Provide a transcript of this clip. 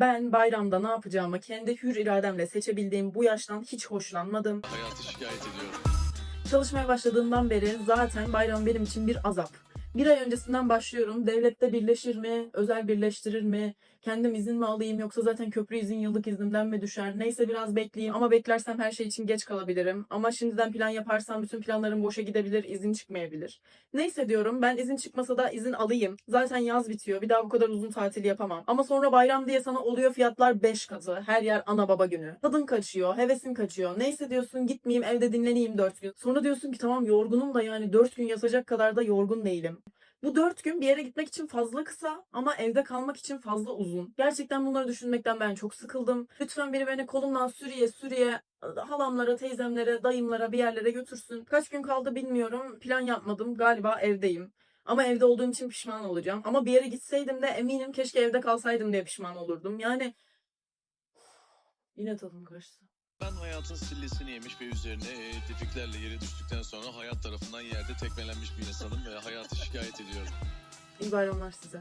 Ben bayramda ne yapacağımı kendi hür irademle seçebildiğim bu yaştan hiç hoşlanmadım. Hayatı şikayet ediyorum. Çalışmaya başladığımdan beri zaten bayram benim için bir azap. Bir ay öncesinden başlıyorum. Devlette birleşir mi? Özel birleştirir mi? Kendim izin mi alayım yoksa zaten köprü izin yıllık iznimden mi düşer? Neyse biraz bekleyeyim ama beklersem her şey için geç kalabilirim. Ama şimdiden plan yaparsam bütün planlarım boşa gidebilir, izin çıkmayabilir. Neyse diyorum ben izin çıkmasa da izin alayım. Zaten yaz bitiyor. Bir daha bu kadar uzun tatil yapamam. Ama sonra bayram diye sana oluyor fiyatlar 5 katı. Her yer ana baba günü. Tadın kaçıyor, hevesin kaçıyor. Neyse diyorsun gitmeyeyim evde dinleneyim 4 gün. Sonra diyorsun ki tamam yorgunum da yani 4 gün yatacak kadar da yorgun değilim. Bu 4 gün bir yere gitmek için fazla kısa ama evde kalmak için fazla uzun. Gerçekten bunları düşünmekten ben çok sıkıldım. Lütfen biri beni kolumdan sürüye sürüye halamlara, teyzemlere, dayımlara bir yerlere götürsün. Kaç gün kaldı bilmiyorum. Plan yapmadım. Galiba evdeyim. Ama evde olduğum için pişman olacağım. Ama bir yere gitseydim de eminim keşke evde kalsaydım diye pişman olurdum. Yani yine tadım kaçtı. Ben hayatın sillesini yemiş ve üzerine e, tefiklerle yere düştükten sonra hayat tarafından yerde tekmelenmiş bir insanım ve hayatı şikayet ediyorum. İyi bayramlar size.